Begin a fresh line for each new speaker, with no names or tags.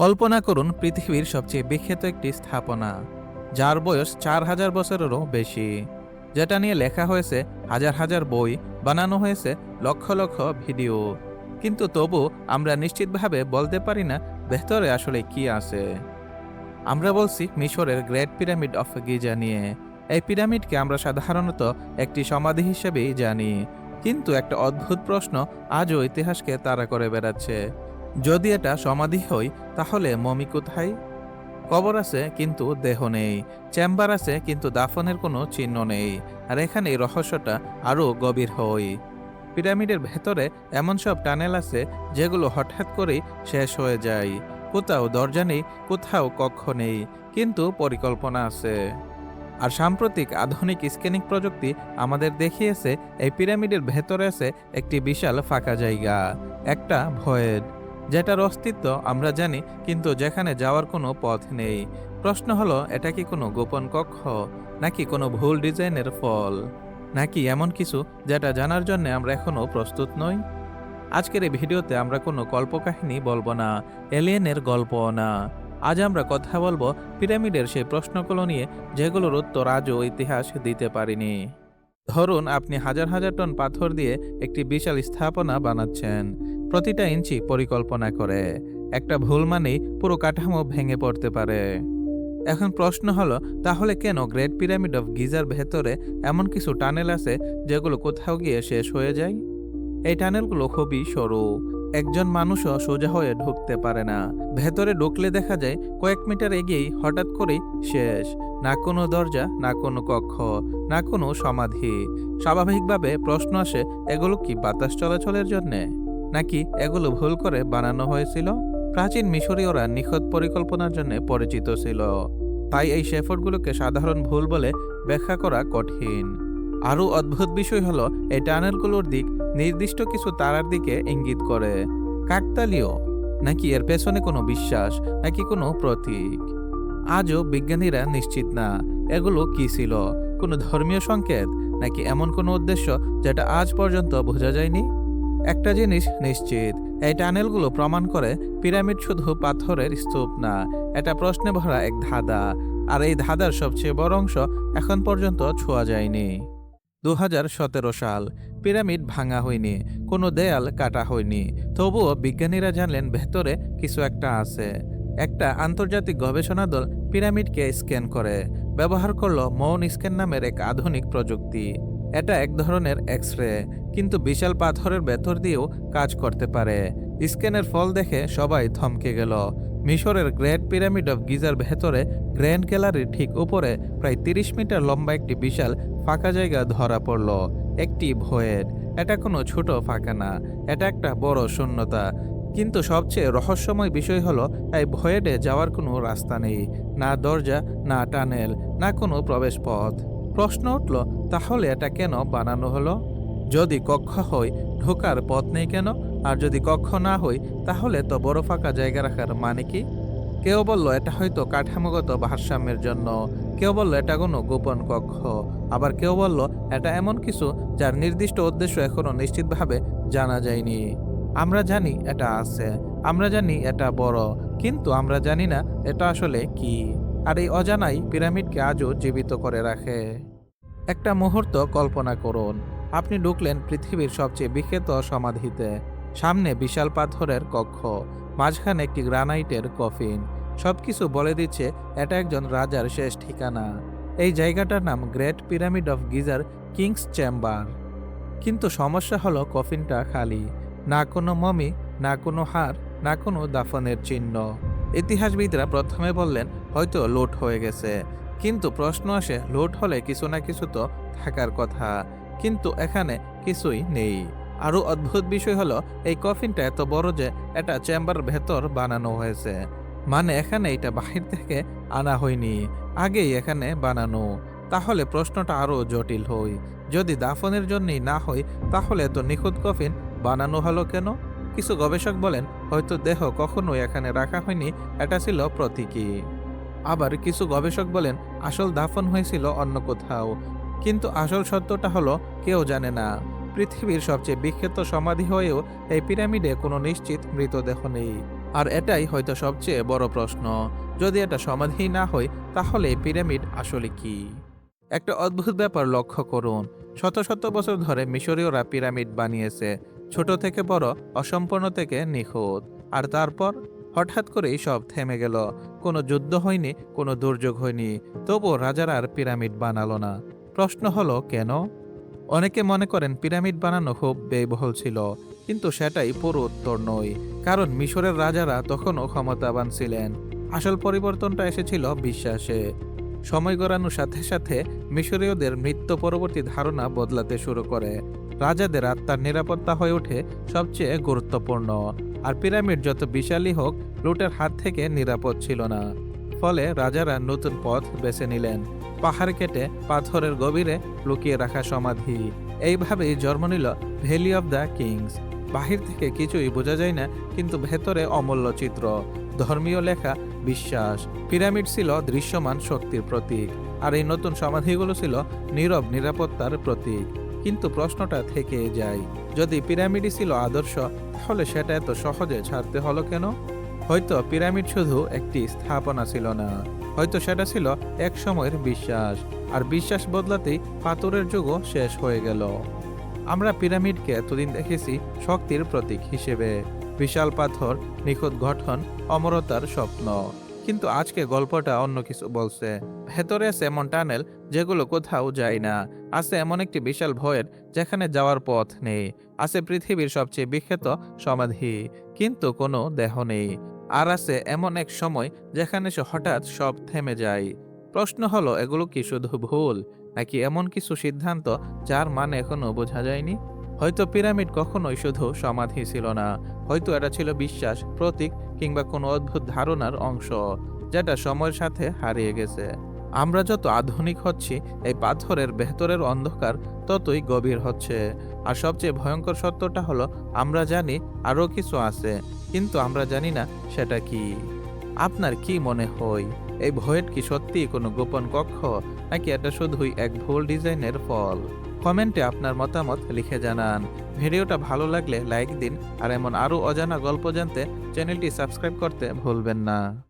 কল্পনা করুন পৃথিবীর সবচেয়ে বিখ্যাত একটি স্থাপনা, যার বয়স চার হাজার বছরেরও বেশি, যেটা নিয়ে লেখা হয়েছে হাজার হাজার বই, বানানো হয়েছে লক্ষ লক্ষ ভিডিও। কিন্তু তবু আমরা নিশ্চিতভাবে বলতে পারি না ভেতরে আসলে কি আছে। আমরা বলছি মিশরের গ্রেট পিরামিড অফ গিজা নিয়ে। এই পিরামিডকে আমরা সাধারণত একটি সমাধি হিসেবেই জানি, কিন্তু একটা অদ্ভুত প্রশ্ন আজও ইতিহাসকে তাড়া করে বেড়াচ্ছে। যদি এটা সমাধি হয় তাহলে মমি কোথায়? কবর আছে, কিন্তু দেহ নেই। চেম্বার আছে, কিন্তু দাফনের কোনো চিহ্ন নেই। আর এখানে রহস্যটা আরও গভীর হয় পিরামিডের ভেতরে এমন সব টানেল আছে, যেগুলো হঠাৎ করেই শেষ হয়ে যায়। কোথাও দরজা নেই, কোথাও কক্ষ নেই, কিন্তু পরিকল্পনা আছে। আর সাম্প্রতিক আধুনিক স্ক্যানিং প্রযুক্তি আমাদের দেখিয়েছে, এই পিরামিডের ভেতরে আছে একটি বিশাল ফাঁকা জায়গা, একটা ভয়েড। যেটার অস্তিত্ব আমরা জানি, কিন্তু যেখানে যাওয়ার কোনো পথ নেই। প্রশ্ন হলো, এটা কি কোনো গোপন কক্ষ, নাকি কোনো ভুল ডিজাইনের ফল? নাকি এমন কিছু যেটা জানার জন্য আমরা এখনও প্রস্তুত নই? আজকের এই ভিডিওতে আমরা কোনো কল্পকাহিনী বলব না, এলিয়েনের গল্পও না। আজ আমরা কথা বলব পিরামিডের সেই প্রশ্নগুলো নিয়ে, যেগুলোর উত্তর আজও ইতিহাস দিতে পারিনি। ধরুন, আপনি হাজার হাজার টন পাথর দিয়ে একটি বিশাল স্থাপনা বানাচ্ছেন। প্রতিটা ইঞ্চি পরিকল্পনা করে। একটা ভুল মানেই পুরো কাঠামো ভেঙে পড়তে পারে। এখন প্রশ্ন হলো, তাহলে কেন গ্রেট পিরামিড অফ গিজার ভেতরে এমন কিছু টানেল আছে যেগুলো কোথাও গিয়ে শেষ হয়ে যায়? এই টানেলগুলো খুবই সরু। একজন মানুষও সোজা হয়ে ঢুকতে পারে না। ভেতরে ঢুকলে দেখা যায় কয়েক মিটার এগিয়েই হঠাৎ করেই শেষ। না কোনো দরজা, না কোনো কক্ষ, না কোনো সমাধি। স্বাভাবিকভাবে প্রশ্ন আসে, এগুলো কি বাতাস চলাচলের জন্যে? নাকি এগুলো ভুল করে বানানো হয়েছিল? প্রাচীন মিশরীয়রা নিখুঁত পরিকল্পনার জন্য পরিচিত ছিল। তাই এই শেফটগুলোকে সাধারণ ভুল বলে ব্যাখ্যা করা কঠিন। আরও অদ্ভুত বিষয় হলো, এই টানেলগুলোর দিক নির্দিষ্ট কিছু তারার দিকে ইঙ্গিত করে। কাকতালীয়? নাকি এর পেছনে কোনো বিশ্বাস? নাকি কোনো প্রতীক? আজও বিজ্ঞানীরা নিশ্চিত না, এগুলো কি ছিল? কোনো ধর্মীয় সংকেত? নাকি এমন কোনো উদ্দেশ্য যেটা আজ পর্যন্ত বোঝা যায়নি? একটা জিনিস নিশ্চিত, এই টানেলগুলো প্রমাণ করে পিরামিড শুধু পাথরের স্তূপ না, এটা প্রশ্নে ভরা এক ধাঁধা, আর এই ধাঁধার সবচেয়ে বড় অংশ এখন পর্যন্ত ছোঁয়া যায়নি। দু হাজার সতেরো সাল, পিরামিড ভাঙা হয়নি, কোনো দেয়াল কাটা হয়নি, তবুও বিজ্ঞানীরা জানলেন ভেতরে কিছু একটা আছে। একটা আন্তর্জাতিক গবেষণা দল পিরামিডকে স্ক্যান করে, ব্যবহার করল মৌন স্ক্যান নামের এক আধুনিক প্রযুক্তি। এটা এক ধরনের এক্স রে কিন্তু বিশাল পাথরের ভেতর দিয়েও কাজ করতে পারে। স্ক্যানের ফল দেখে সবাই থমকে গেল। মিশরের গ্রেট পিরামিড অফ গিজার ভেতরে গ্র্যান্ড গ্যালারির ঠিক উপরে প্রায় তিরিশ মিটার লম্বা একটি বিশাল ফাঁকা জায়গা ধরা পড়ল, একটি ভয়েড এটা কোনো ছোট ফাঁকা না, এটা একটা বড় শূন্যতা। কিন্তু সবচেয়ে রহস্যময় বিষয় হলো, এই ভয়েডে যাওয়ার কোনো রাস্তা নেই, না দরজা, না টানেল, না কোনো প্রবেশ পথ প্রশ্ন উঠল, তাহলে এটা কেন বানানো হলো? যদি কক্ষ হয়, ঢোকার পথ নেই কেন? আর যদি কক্ষ না হয়, তাহলে তো বড় ফাঁকা জায়গা রাখার মানে কি? কেউ বলল, এটা হয়তো কাঠামোগত ভারসাম্যের জন্য। কেউ বলল, এটা কোনো গোপন কক্ষ। আবার কেউ বলল, এটা এমন কিছু যার নির্দিষ্ট উদ্দেশ্য এখনও নিশ্চিতভাবে জানা যায়নি। আমরা জানি এটা আছে। আমরা জানি এটা বড়। কিন্তু আমরা জানি না এটা আসলে কি। আর এই অজানাই পিরামিডকে আজও জীবিত করে রাখে। একটা মুহূর্ত কল্পনা করুন, আপনি ঢুকলেন পৃথিবীর সবচেয়ে বিখ্যাত সমাধিতে। সামনে বিশাল পাথরের কক্ষ, মাঝখানে একটি গ্রানাইটের কফিন। সবকিছু বলে দিচ্ছে এটা একজন রাজার শেষ ঠিকানা। এই জায়গাটার নাম গ্রেট পিরামিড অফ গিজার কিংস চেম্বার। কিন্তু সমস্যা হলো কফিনটা খালি। না কোনো মমি, না কোনো হার না কোনো দাফনের চিহ্ন। ইতিহাসবিদরা প্রথমে বললেন হয়তো লুট হয়ে গেছে। কিন্তু প্রশ্ন আসে, লুট হলে কিছু না কিছু তো থাকার কথা। কিন্তু এখানে কিছুই নেই। আরও অদ্ভুত বিষয় হলো, এই কফিনটা এত বড় যে এটা চেম্বার ভেতর বানানো হয়েছে। মানে এখানে এটা বাহির থেকে আনা হয়নি। আগেই এখানে বানানো। তাহলে প্রশ্নটা আরও জটিল হয় যদি দাফনের জন্যই না হয় তাহলে তো নিখুঁত কফিন বানানো হলো কেন? কিছু গবেষক বলেন, হয়তো দেহ কখনোই এখানে রাখা হয়নি, এটা ছিল প্রতীকী। আবার কিছু গবেষক বলেন, আসল দাফন হয়েছিল অন্য কোথাও। কিন্তু আসল সত্যটা হলো, কেউ জানে না। পৃথিবীর সবচেয়ে বিখ্যাত সমাধি হয়েও এই পিরামিডে কোনো নিশ্চিত মৃতদেহ নেই। আর এটাই হয়তো সবচেয়ে বড় প্রশ্ন। যদি এটা সমাধি না হয়, তাহলে পিরামিড আসলে কি? একটা অদ্ভুত ব্যাপার লক্ষ্য করুন। শত শত বছর ধরে মিশরীয়রা পিরামিড বানিয়েছে। ছোট থেকে বড়, অসম্পূর্ণ থেকে নিখুঁত। আর তারপর? হঠাৎ করেই সব থেমে গেল। কোনো যুদ্ধ হয়নি, কোনো দুর্যোগ হয়নি। তবুও রাজারা আর পিরামিড বানালো না। প্রশ্ন হলো, কেন? অনেকে মনে করেন পিরামিড বানানো খুব ব্যয়বহুল ছিল, কিন্তু সেটাই পুরো উত্তর নয়। কারণ মিশরের রাজারা তখনও ক্ষমতাবান ছিলেন। আসল পরিবর্তনটা এসেছিল বিশ্বাসে। সময় গড়ানোর সাথে সাথে মিশরীয়দের মৃত্যু পরবর্তী ধারণা বদলাতে শুরু করে। রাজাদের আত্মার নিরাপত্তা হয়ে ওঠে সবচেয়ে গুরুত্বপূর্ণ। আর পিরামিড যত বিশালই হোক, লুটের হাত থেকে নিরাপদ ছিল না। ফলে রাজারা নতুন পথ বেছে নিলেন। পাহাড় কেটে পাথরের গভীরে লুকিয়ে রাখা সমাধি। এইভাবেই জন্ম নিল ভ্যালি অব দ্য কিংস। বাহির থেকে কিছুই বোঝা যায় না, কিন্তু ভেতরে অমূল্য চিত্র। ধর্মীয় লেখা বিশ্বাস। পিরামিড ছিল দৃশ্যমান শক্তির প্রতীক। আর এই নতুন সমাধিগুলো ছিল নীরব নিরাপত্তার প্রতীক। কিন্তু প্রশ্নটা থেকে যায়, যদি পিরামিডই ছিল আদর্শ, তাহলে সেটা এত সহজে ছাড়তে হলো কেন? হয়তো পিরামিড শুধু একটি স্থাপনা ছিল না, হয়তো সেটা ছিল এক সময়ের বিশ্বাস, আর বিশ্বাস বদলাতেই পাথরের যুগও শেষ হয়ে গেল। আমরা পিরামিডকে এতদিন দেখেছি শক্তির প্রতীক হিসেবে, বিশাল পাথর, নিখুঁত গঠন, অমরতার স্বপ্ন। কিন্তু আজকে গল্পটা অন্য কিছু বলছে। ভেতরে আছে এমন টানেল, যেগুলো কোথাও যায় না। আছে এমন একটি বিশাল ভয়ের, যেখানে যাওয়ার পথ নেই। আছে পৃথিবীর সবচেয়ে বিখ্যাত সমাধি, কিন্তু কোনো দেহ নেই। আর আছে এমন এক সময়, যেখানে সে হঠাৎ সব থেমে যায়। প্রশ্ন হলো, এগুলো কি শুধু ভুল, নাকি এমন কিছু সিদ্ধান্ত যার মানে এখনও বোঝা যায়নি? হয়তো পিরামিড কখনোই শুধু সমাধি ছিল না। হয়তো এটা ছিল বিশ্বাস, প্রতীক কিংবা কোনো অদ্ভুত ধারণার অংশ যেটা সময়ের সাথে হারিয়ে গেছে। আমরা যত আধুনিক হচ্ছি, এই পাথরের ভেতরের অন্ধকার ততই গভীর হচ্ছে। আর সবচেয়ে ভয়ঙ্কর সত্যটা হলো, আমরা জানি আরও কিছু আছে, কিন্তু আমরা জানি না সেটা কি। আপনার কি মনে হয়, এই ভয়ের কি সত্যি কোনো গোপন কক্ষ, নাকি এটা শুধুই এক ভুল ডিজাইনের ফল? কমেন্টে আপনার মতামত লিখে জানান। ভিডিওটা ভালো লাগলে লাইক দিন আর এমন আরও অজানা গল্প জানতে চ্যানেলটি সাবস্ক্রাইব করতে ভুলবেন না।